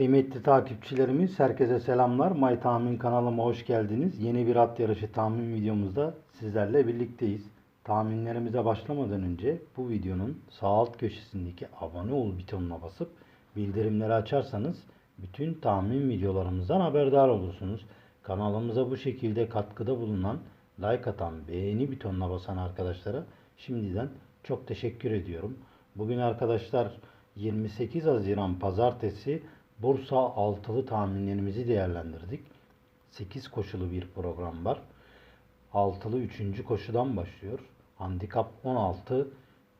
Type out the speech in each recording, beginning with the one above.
Kıymetli takipçilerimiz herkese selamlar. May Tahmin kanalıma hoş geldiniz. Yeni bir at yarışı tahmin videomuzda sizlerle birlikteyiz. Tahminlerimize başlamadan önce bu videonun sağ alt köşesindeki abone ol butonuna basıp bildirimleri açarsanız bütün tahmin videolarımızdan haberdar olursunuz. Kanalımıza bu şekilde katkıda bulunan, like atan, beğeni butonuna basan arkadaşlara şimdiden çok teşekkür ediyorum. Bugün arkadaşlar 28 Haziran Pazartesi Bursa altılı tahminlerimizi değerlendirdik. 8 koşulu bir program var. Altılı 3. koşudan başlıyor. Handikap 16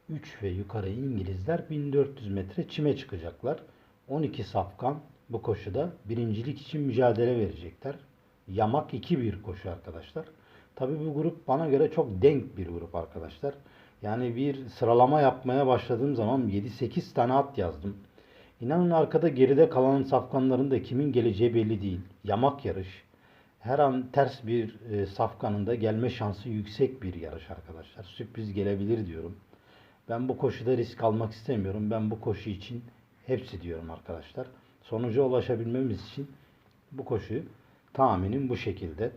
3 ve yukarı İngilizler 1400 metre çime çıkacaklar. 12 safkan bu koşuda birincilik için mücadele verecekler. Yamak 2-1 koşu arkadaşlar. Tabi bu grup bana göre çok denk bir grup arkadaşlar. Yani bir sıralama yapmaya başladığım zaman 7-8 tane at yazdım. İnanın arkada geride kalan safkanların da kimin geleceği belli değil. Yamak yarış. Her an ters bir e, safkanın da gelme şansı yüksek bir yarış arkadaşlar. Sürpriz gelebilir diyorum. Ben bu koşuda risk almak istemiyorum. Ben bu koşu için hepsi diyorum arkadaşlar. Sonuca ulaşabilmemiz için bu koşuyu tahminim bu şekilde.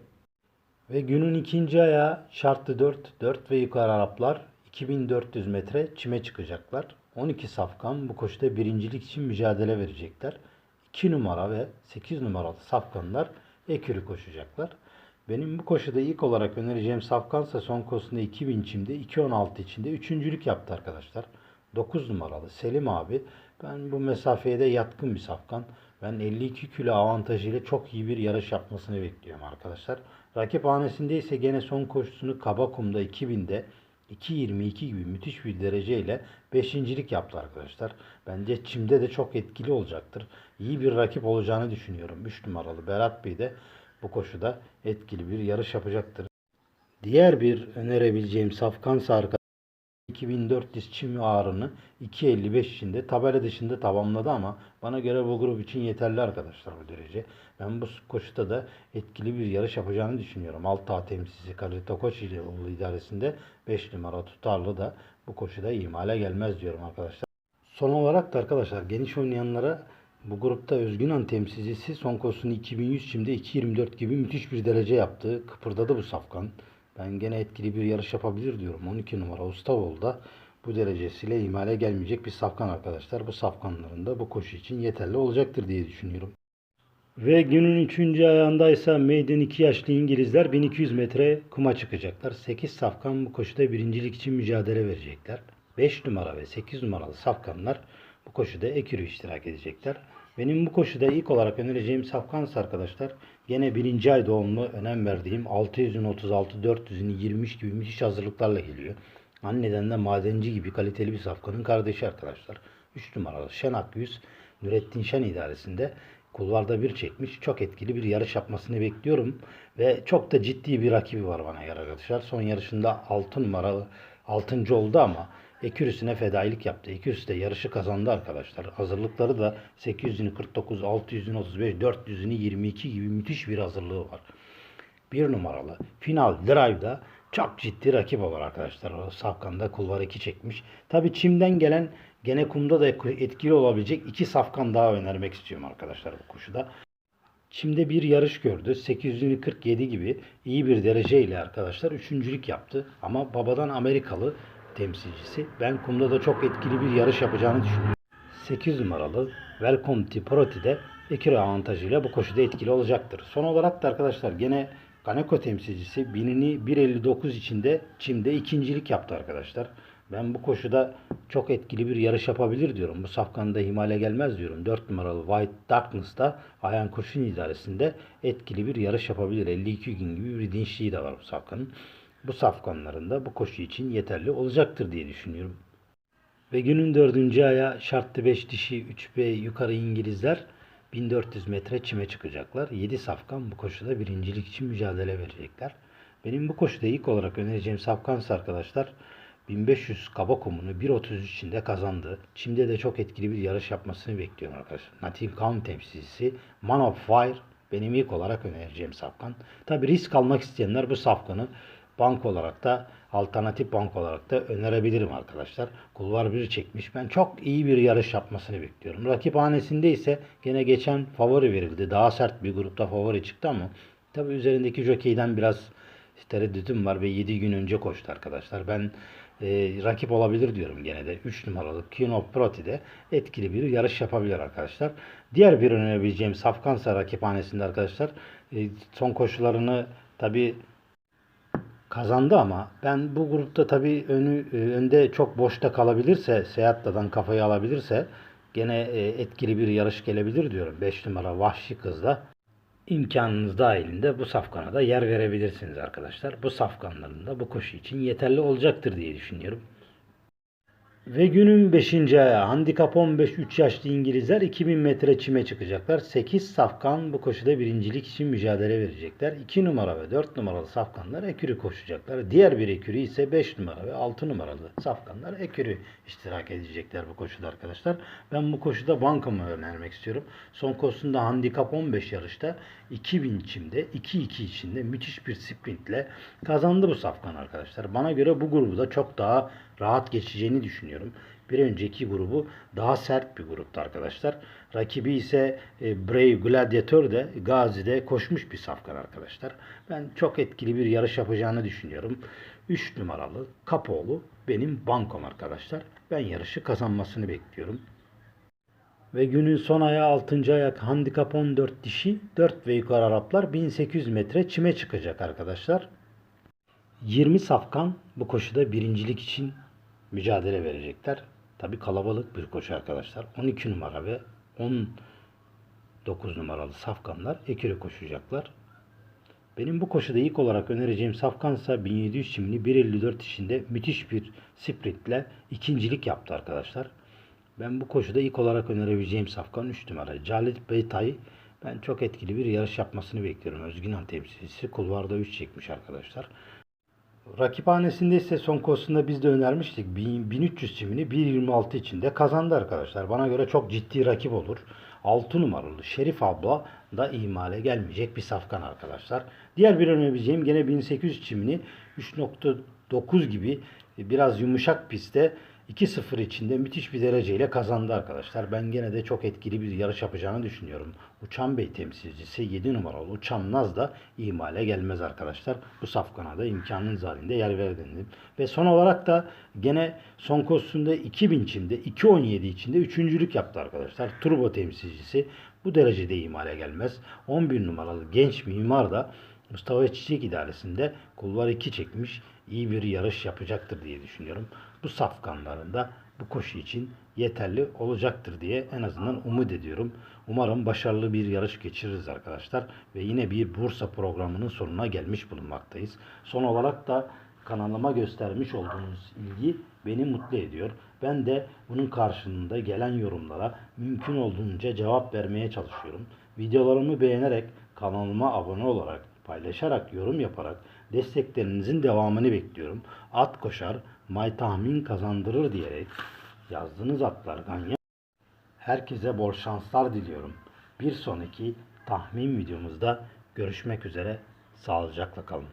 Ve günün ikinci ayağı şartlı 4, 4 ve yukarı Araplar 2400 metre çime çıkacaklar. 12 safkan bu koşuda birincilik için mücadele verecekler. 2 numara ve 8 numaralı safkanlar ekürü koşacaklar. Benim bu koşuda ilk olarak önereceğim safkansa son koşusunda 2000 çimde 2.16 içinde üçüncülük yaptı arkadaşlar. 9 numaralı Selim abi ben bu mesafeye de yatkın bir safkan. Ben 52 kilo avantajıyla çok iyi bir yarış yapmasını bekliyorum arkadaşlar. Rakip hanesinde ise gene son koşusunu Kabakum'da 2000'de 2.22 gibi müthiş bir dereceyle beşincilik yaptı arkadaşlar. Bence çimde de çok etkili olacaktır. İyi bir rakip olacağını düşünüyorum. 3 numaralı Berat Bey de bu koşuda etkili bir yarış yapacaktır. Diğer bir önerebileceğim safkansa arkadaşlar 2400 çim ağrını 2.55 içinde tabela dışında tamamladı ama bana göre bu grup için yeterli arkadaşlar bu derece. Ben bu koşuda da etkili bir yarış yapacağını düşünüyorum. Alta temsilcisi Kalita Koç ile idaresinde 5 numara tutarlı da bu koşuda ihmale gelmez diyorum arkadaşlar. Son olarak da arkadaşlar geniş oynayanlara bu grupta Özgünan temsilcisi son koşusunu 2100 çimde 2.24 gibi müthiş bir derece yaptı. Kıpırdadı bu safkan. Ben gene etkili bir yarış yapabilir diyorum. 12 numara Ustavol'da bu derecesiyle ihmale gelmeyecek bir safkan arkadaşlar. Bu safkanların da bu koşu için yeterli olacaktır diye düşünüyorum. Ve günün 3. ayağındaysa Maiden 2 yaşlı İngilizler 1200 metre kuma çıkacaklar. 8 safkan bu koşuda birincilik için mücadele verecekler. 5 numara ve 8 numaralı safkanlar bu koşuda ekürü iştirak edecekler. Benim bu koşuda ilk olarak önereceğim safkansa arkadaşlar gene birinci ay doğumlu önem verdiğim 600'ün 36 400'ün 23 gibi müthiş hazırlıklarla geliyor. Anneden de madenci gibi kaliteli bir safkanın kardeşi arkadaşlar. 3 numaralı Şenak 100 Nurettin Şen idaresinde kulvarda bir çekmiş. Çok etkili bir yarış yapmasını bekliyorum. Ve çok da ciddi bir rakibi var bana göre arkadaşlar. Son yarışında 6 numaralı 6. oldu ama Ekürüsüne fedailik yaptı. Ekürüsü de yarışı kazandı arkadaşlar. Hazırlıkları da 800'ünü 49, 600'ünü 35, 400'ünü 22 gibi müthiş bir hazırlığı var. Bir numaralı final drive'da çok ciddi rakip var arkadaşlar. Safkan'da kulvar 2 çekmiş. Tabi çimden gelen gene kumda da etkili olabilecek iki safkan daha önermek istiyorum arkadaşlar bu koşuda. Çim'de bir yarış gördü. 847 gibi iyi bir dereceyle arkadaşlar üçüncülük yaptı. Ama babadan Amerikalı temsilcisi. Ben kumda da çok etkili bir yarış yapacağını düşünüyorum. 8 numaralı Welcome to Proti ekür avantajıyla bu koşuda etkili olacaktır. Son olarak da arkadaşlar gene Kaneko temsilcisi binini 1.59 içinde çimde ikincilik yaptı arkadaşlar. Ben bu koşuda çok etkili bir yarış yapabilir diyorum. Bu safkanda himale gelmez diyorum. 4 numaralı White Darkness'ta Ayan Kurşun idaresinde etkili bir yarış yapabilir. 52 gün gibi bir dinçliği de var bu safkanın. Bu da bu koşu için yeterli olacaktır diye düşünüyorum. Ve günün dördüncü aya şartlı 5 dişi 3B yukarı İngilizler 1400 metre çime çıkacaklar. 7 safkan bu koşuda birincilik için mücadele verecekler. Benim bu koşuda ilk olarak önereceğim safkansa arkadaşlar 1500 kaba kumunu 1.33 içinde kazandı. Çim'de de çok etkili bir yarış yapmasını bekliyorum arkadaşlar. Nottingham temsilcisi Man of Fire benim ilk olarak önereceğim safkan. Tabi risk almak isteyenler bu safkanı bank olarak da alternatif bank olarak da önerebilirim arkadaşlar. Kulvar 1 çekmiş. Ben çok iyi bir yarış yapmasını bekliyorum. Rakiphanesinde ise gene geçen favori verildi. Daha sert bir grupta favori çıktı ama tabi üzerindeki jokeyden biraz tereddütüm var ve 7 gün önce koştu arkadaşlar. Ben e, rakip olabilir diyorum gene de. 3 numaralı Kino Proti'de etkili bir yarış yapabilir arkadaşlar. Diğer bir önerebileceğim Safkansa rakiphanesinde arkadaşlar e, son koşularını tabi kazandı ama ben bu grupta tabi önü e, önde çok boşta kalabilirse Seyahat'tan kafayı alabilirse gene e, etkili bir yarış gelebilir diyorum. 5 numara Vahşi Kız'la imkanınız dahilinde bu safkana da yer verebilirsiniz arkadaşlar. Bu safkanların da bu koşu için yeterli olacaktır diye düşünüyorum. Ve günün 5. ayağı handikap 15 3 yaşlı İngilizler 2000 metre çime çıkacaklar. 8 safkan bu koşuda birincilik için mücadele verecekler. 2 numara ve 4 numaralı safkanlar ekürü koşacaklar. Diğer bir ekürü ise 5 numara ve 6 numaralı safkanlar ekürü iştirak edecekler bu koşuda arkadaşlar. Ben bu koşuda bankamı önermek istiyorum. Son koşusunda handikap 15 yarışta 2000 çimde 2-2 içinde müthiş bir sprintle kazandı bu safkan arkadaşlar. Bana göre bu grubu da çok daha rahat geçeceğini düşünüyorum. Bir önceki grubu daha sert bir gruptu arkadaşlar. Rakibi ise e, Brave Gladiator de Gazi'de koşmuş bir safkan arkadaşlar. Ben çok etkili bir yarış yapacağını düşünüyorum. 3 numaralı Kapoğlu benim bankom arkadaşlar. Ben yarışı kazanmasını bekliyorum. Ve günün son ayağı 6. ayak handikap 14 dişi 4 ve yukarı Araplar 1800 metre çime çıkacak arkadaşlar. 20 safkan bu koşuda birincilik için mücadele verecekler. Tabi kalabalık bir koşu arkadaşlar. 12 numara ve 19 numaralı safkanlar ekürü koşacaklar. Benim bu koşuda ilk olarak önereceğim safkansa 1700 çimli 1.54 işinde müthiş bir sprintle ikincilik yaptı arkadaşlar. Ben bu koşuda ilk olarak önerebileceğim safkan 3 numara. Calit Beytay ben çok etkili bir yarış yapmasını bekliyorum. Özgünan temsilcisi kulvarda 3 çekmiş arkadaşlar. Rakiphanesinde ise son koşusunda biz de önermiştik. 1300 çimini 1.26 içinde kazandı arkadaşlar. Bana göre çok ciddi rakip olur. 6 numaralı Şerif abla da ihmale gelmeyecek bir safkan arkadaşlar. Diğer bir önerebileceğim gene 1800 çimini 3.9 gibi biraz yumuşak pistte 2-0 içinde müthiş bir dereceyle kazandı arkadaşlar. Ben gene de çok etkili bir yarış yapacağını düşünüyorum. Uçan Bey temsilcisi 7 numaralı Uçan Naz da ihmale gelmez arkadaşlar. Bu safkana da imkanınız halinde yer verildim. Ve son olarak da gene son koşusunda 2000 içinde 2.17 içinde üçüncülük yaptı arkadaşlar. Turbo temsilcisi bu derecede ihmale gelmez. 11 numaralı genç mimar da Mustafa Çiçek idaresinde kulvar 2 çekmiş iyi bir yarış yapacaktır diye düşünüyorum. Bu safkanların da bu koşu için yeterli olacaktır diye en azından umut ediyorum. Umarım başarılı bir yarış geçiririz arkadaşlar. Ve yine bir Bursa programının sonuna gelmiş bulunmaktayız. Son olarak da kanalıma göstermiş olduğunuz ilgi beni mutlu ediyor. Ben de bunun karşılığında gelen yorumlara mümkün olduğunca cevap vermeye çalışıyorum. Videolarımı beğenerek kanalıma abone olarak paylaşarak, yorum yaparak desteklerinizin devamını bekliyorum. At koşar, may tahmin kazandırır diyerek yazdığınız atlar Ganya. Herkese bol şanslar diliyorum. Bir sonraki tahmin videomuzda görüşmek üzere. Sağlıcakla kalın.